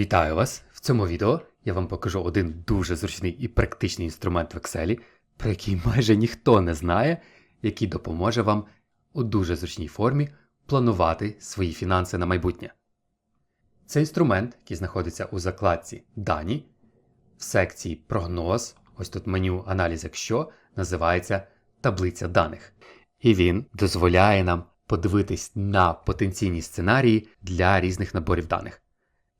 Вітаю вас! В цьому відео я вам покажу один дуже зручний і практичний інструмент в Excel, про який майже ніхто не знає, який допоможе вам у дуже зручній формі планувати свої фінанси на майбутнє. Це інструмент, який знаходиться у закладці Дані в секції Прогноз. Ось тут меню Аналіз якщо називається Таблиця даних. І він дозволяє нам подивитись на потенційні сценарії для різних наборів даних.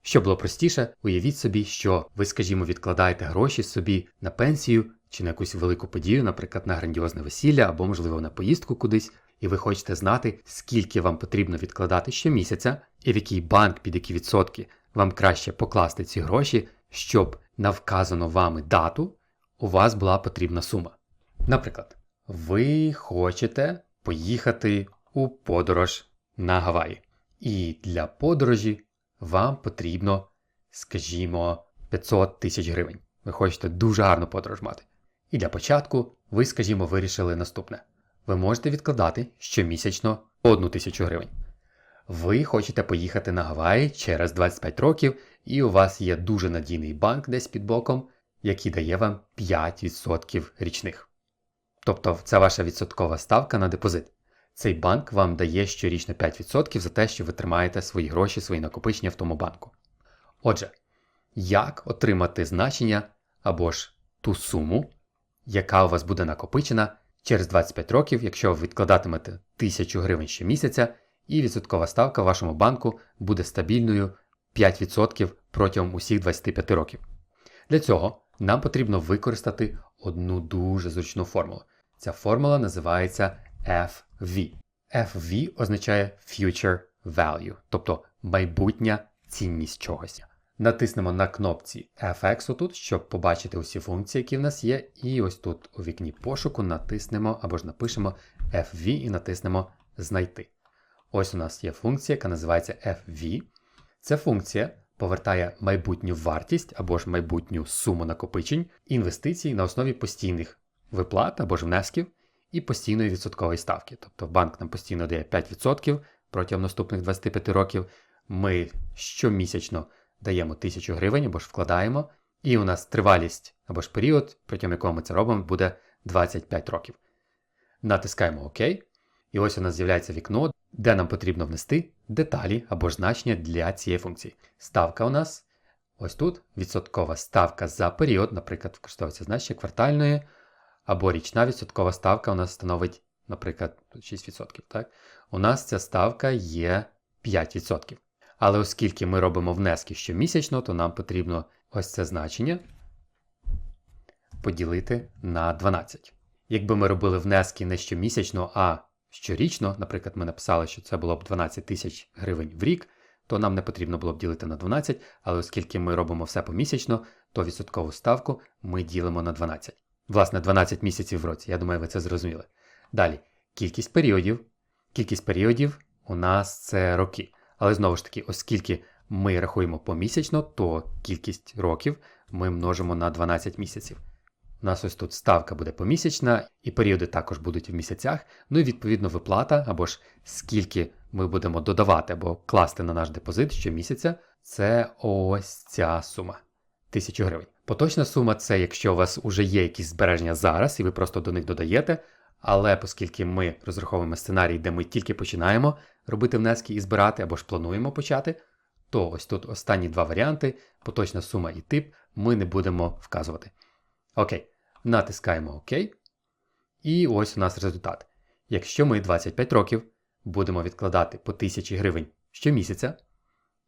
Щоб було простіше, уявіть собі, що ви, скажімо, відкладаєте гроші собі на пенсію чи на якусь велику подію, наприклад, на грандіозне весілля або, можливо, на поїздку кудись, і ви хочете знати, скільки вам потрібно відкладати щомісяця, і в який банк під які відсотки вам краще покласти ці гроші, щоб на вказану вами дату у вас була потрібна сума. Наприклад, ви хочете поїхати у подорож на Гаваї. І для подорожі вам потрібно, скажімо, 500 тисяч гривень. Ви хочете дуже гарну подорож мати. І для початку ви, скажімо, вирішили наступне. Ви можете відкладати щомісячно 1 тисячу гривень. Ви хочете поїхати на Гаваї через 25 років, і у вас є дуже надійний банк десь під боком, який дає вам 5% річних. Тобто це ваша відсоткова ставка на депозит. Цей банк вам дає щорічно 5% за те, що ви тримаєте свої гроші, свої накопичення в тому банку. Отже, як отримати значення або ж ту суму, яка у вас буде накопичена через 25 років, якщо ви відкладатимете 1000 гривень щомісяця, і відсоткова ставка в вашому банку буде стабільною 5% протягом усіх 25 років. Для цього нам потрібно використати одну дуже зручну формулу. Ця формула називається FV. FV означає Future Value, тобто майбутня цінність чогось. Натиснемо на кнопці FX отут, щоб побачити усі функції, які в нас є. І ось тут у вікні пошуку натиснемо або ж напишемо FV і натиснемо Знайти. Ось у нас є функція, яка називається FV. Ця функція повертає майбутню вартість або ж майбутню суму накопичень інвестицій на основі постійних виплат або ж внесків і постійної відсоткової ставки. Тобто банк нам постійно дає 5% протягом наступних 25 років. Ми щомісячно даємо 1000 гривень або ж вкладаємо, і у нас тривалість або ж період, протягом якого ми це робимо, буде 25 років. Натискаємо ОК. І ось у нас з'являється вікно, де нам потрібно внести деталі або ж значення для цієї функції. Ставка у нас ось тут відсоткова ставка за період, наприклад, використовується значення квартальної, або річна відсоткова ставка у нас становить, наприклад, 6%. Так? У нас ця ставка є 5%. Але оскільки ми робимо внески щомісячно, то нам потрібно ось це значення поділити на 12. Якби ми робили внески не щомісячно, а щорічно, наприклад, ми написали, що це було б 12 тисяч гривень в рік, то нам не потрібно було б ділити на 12, але оскільки ми робимо все помісячно, то відсоткову ставку ми ділимо на 12. Власне, 12 місяців в році, я думаю, ви це зрозуміли. Далі, кількість періодів. Кількість періодів у нас це роки. Але знову ж таки, оскільки ми рахуємо помісячно, то кількість років ми множимо на 12 місяців. У нас ось тут ставка буде помісячна, і періоди також будуть в місяцях. Ну і відповідно виплата, або ж скільки ми будемо додавати або класти на наш депозит щомісяця, це ось ця сума 1000 гривень. Поточна сума це якщо у вас вже є якісь збереження зараз, і ви просто до них додаєте. Але оскільки ми розраховуємо сценарій, де ми тільки починаємо робити внески і збирати, або ж плануємо почати, то ось тут останні два варіанти, поточна сума і тип, ми не будемо вказувати. Окей, натискаємо ОК. І ось у нас результат. Якщо ми 25 років будемо відкладати по 1000 гривень щомісяця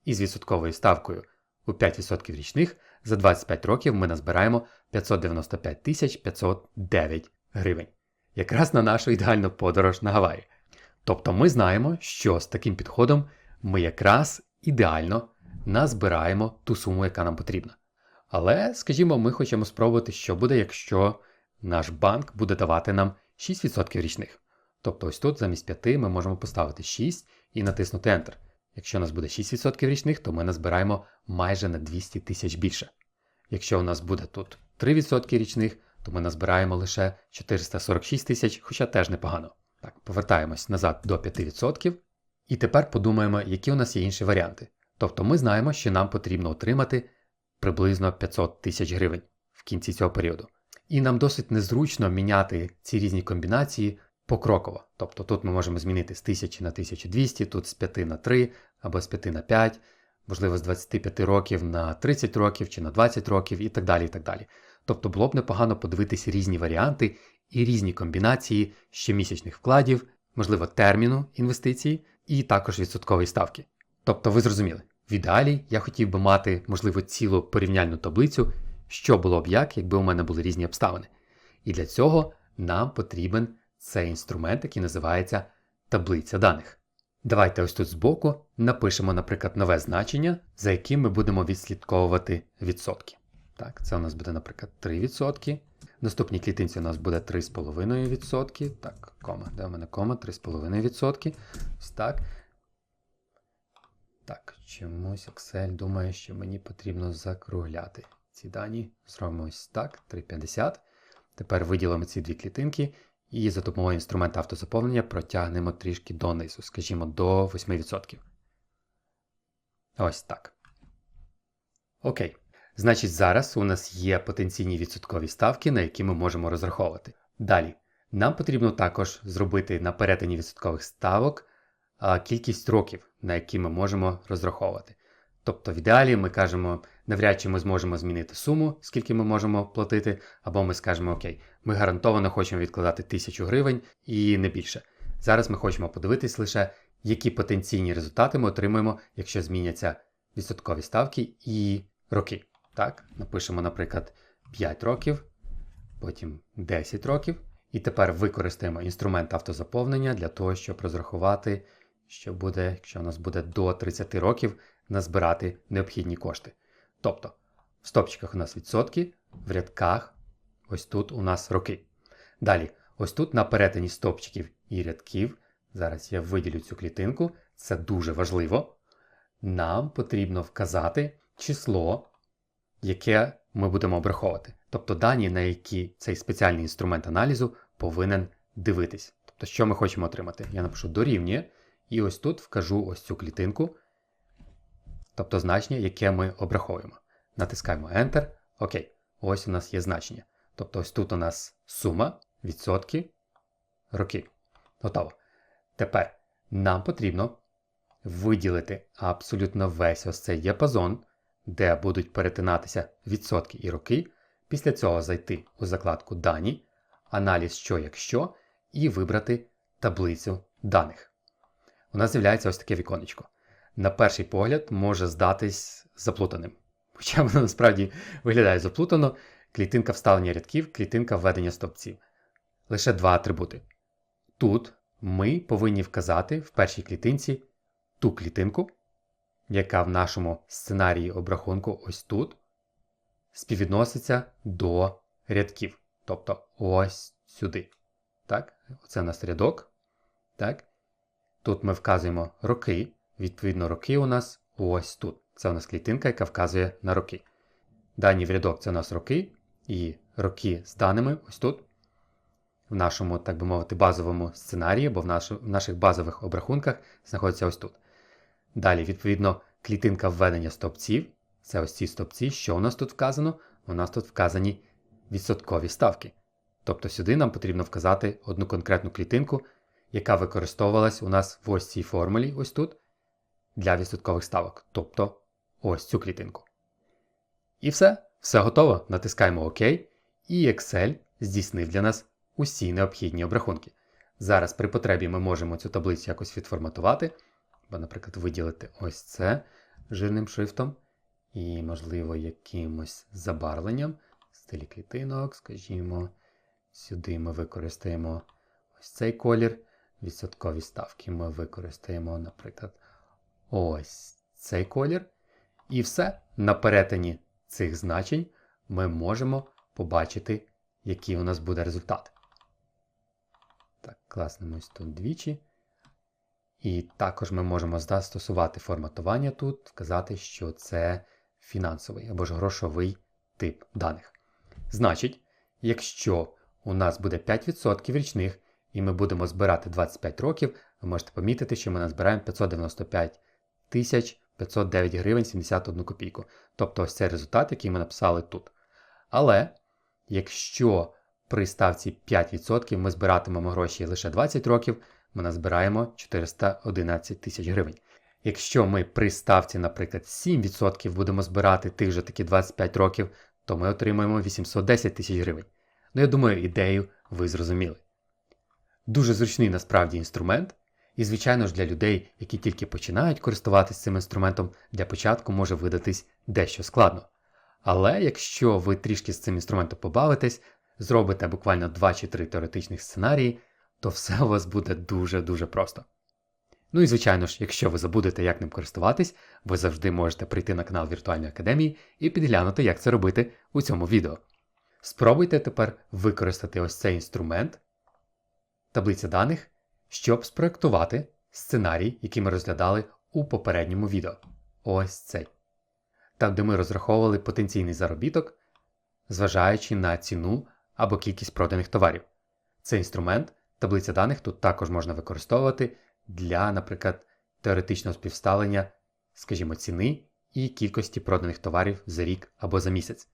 із відсотковою ставкою у 5% річних, за 25 років ми назбираємо 595 509 гривень. Якраз на нашу ідеальну подорож на Гаваї. Тобто ми знаємо, що з таким підходом ми якраз ідеально назбираємо ту суму, яка нам потрібна. Але, скажімо, ми хочемо спробувати, що буде, якщо наш банк буде давати нам 6% річних. Тобто ось тут замість 5 ми можемо поставити 6 і натиснути Enter. Якщо у нас буде 6% річних, то ми назбираємо майже на 200 тисяч більше. Якщо у нас буде тут 3% річних, то ми назбираємо лише 446 тисяч, хоча теж непогано. Так, повертаємось назад до 5%. І тепер подумаємо, які у нас є інші варіанти. Тобто ми знаємо, що нам потрібно отримати приблизно 500 тисяч гривень в кінці цього періоду. І нам досить незручно міняти ці різні комбінації покроково. Тобто тут ми можемо змінити з 1000 на 1200, тут з 5 на 3 або з 5 на 5, можливо, з 25 років на 30 років чи на 20 років і так далі. і так далі. Тобто було б непогано подивитися різні варіанти і різні комбінації щомісячних вкладів, можливо, терміну інвестицій і також відсоткової ставки. Тобто, ви зрозуміли, в ідеалі я хотів би мати, можливо, цілу порівняльну таблицю, що було б як, якби у мене були різні обставини. І для цього нам потрібен цей інструмент, який називається таблиця даних. Давайте ось тут збоку напишемо, наприклад, нове значення, за яким ми будемо відслідковувати відсотки. Так, це у нас буде, наприклад, 3%. В наступній клітинці у нас буде 3,5%. Так, кома, де у мене кома? 3,5%. Ось так. Так, чомусь Excel думає, що мені потрібно закругляти ці дані. Зробимо ось так, 3,50. Тепер виділимо ці дві клітинки і за допомогою інструменту автозаповнення протягнемо трішки донизу, скажімо, до 8%. Ось так. Окей. Значить, зараз у нас є потенційні відсоткові ставки, на які ми можемо розраховувати. Далі, нам потрібно також зробити на перетині відсоткових ставок кількість років, на які ми можемо розраховувати. Тобто, в ідеалі ми кажемо, навряд чи ми зможемо змінити суму, скільки ми можемо платити, або ми скажемо, окей, ми гарантовано хочемо відкладати 1000 гривень і не більше. Зараз ми хочемо подивитись лише, які потенційні результати ми отримаємо, якщо зміняться відсоткові ставки і роки. Так, напишемо, наприклад, 5 років, потім 10 років. І тепер використаємо інструмент автозаповнення для того, щоб розрахувати, що буде, якщо у нас буде до 30 років, назбирати необхідні кошти. Тобто, в стопчиках у нас відсотки, в рядках, ось тут у нас роки. Далі, ось тут на перетині стопчиків і рядків, зараз я виділю цю клітинку, це дуже важливо. Нам потрібно вказати число яке ми будемо обраховувати. Тобто дані, на які цей спеціальний інструмент аналізу повинен дивитись. Тобто, що ми хочемо отримати? Я напишу дорівнює, і ось тут вкажу ось цю клітинку, тобто значення, яке ми обраховуємо. Натискаємо Enter. Окей, ось у нас є значення. Тобто ось тут у нас сума, відсотки, роки. Готово. Тепер нам потрібно виділити абсолютно весь ось цей діапазон де будуть перетинатися відсотки і роки, після цього зайти у закладку Дані, аналіз що якщо, і вибрати таблицю даних. У нас з'являється ось таке віконечко. На перший погляд може здатись заплутаним. Хоча воно насправді виглядає заплутано, клітинка вставлення рядків, клітинка введення стовпців. Лише два атрибути. Тут ми повинні вказати в першій клітинці ту клітинку, яка в нашому сценарії обрахунку ось тут співвідноситься до рядків. Тобто ось сюди. Так? Це у нас рядок. Так? Тут ми вказуємо роки. Відповідно, роки у нас ось тут. Це у нас клітинка, яка вказує на роки. Дані в рядок це у нас роки, і роки з даними ось тут. В нашому, так би мовити, базовому сценарії, бо в, наш, в наших базових обрахунках знаходиться ось тут. Далі, відповідно, клітинка введення стопців. Це ось ці стопці. Що у нас тут вказано? У нас тут вказані відсоткові ставки. Тобто сюди нам потрібно вказати одну конкретну клітинку, яка використовувалась у нас в ось цій формулі, ось тут, для відсоткових ставок. Тобто ось цю клітинку. І все, все готово. Натискаємо ОК, і Excel здійснив для нас усі необхідні обрахунки. Зараз при потребі ми можемо цю таблицю якось відформатувати або, наприклад, виділити ось це жирним шрифтом. І, можливо, якимось забарвленням в стилі клітинок, скажімо, сюди ми використаємо ось цей колір. Відсоткові ставки ми використаємо, наприклад, ось цей колір. І все, на перетині цих значень ми можемо побачити, який у нас буде результат. Так, класнемо ось тут двічі. І також ми можемо застосувати форматування тут, вказати, що це фінансовий або ж грошовий тип даних. Значить, якщо у нас буде 5% річних, і ми будемо збирати 25 років, ви можете помітити, що ми назбираємо 595 тисяч 509 гривень 71 копійку. Тобто ось цей результат, який ми написали тут. Але якщо при ставці 5% ми збиратимемо гроші лише 20 років, ми назбираємо 411 тисяч гривень. Якщо ми при ставці, наприклад, 7% будемо збирати тих же таки 25 років, то ми отримаємо 810 тисяч гривень. Ну, я думаю, ідею ви зрозуміли. Дуже зручний насправді інструмент, і, звичайно ж, для людей, які тільки починають користуватися цим інструментом, для початку може видатись дещо складно. Але якщо ви трішки з цим інструментом побавитесь, зробите буквально 2 чи 3 теоретичних сценарії, то все у вас буде дуже-дуже просто. Ну і звичайно ж, якщо ви забудете, як ним користуватись, ви завжди можете прийти на канал Віртуальної академії і підглянути, як це робити у цьому відео. Спробуйте тепер використати ось цей інструмент, таблиця даних, щоб спроектувати сценарій, який ми розглядали у попередньому відео. Ось цей. Там, де ми розраховували потенційний заробіток, зважаючи на ціну або кількість проданих товарів. Цей інструмент, таблиця даних тут також можна використовувати для, наприклад, теоретичного співставлення, скажімо, ціни і кількості проданих товарів за рік або за місяць.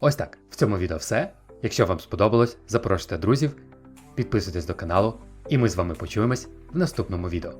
Ось так. В цьому відео все. Якщо вам сподобалось, запрошуйте друзів, підписуйтесь до каналу, і ми з вами почуємось в наступному відео.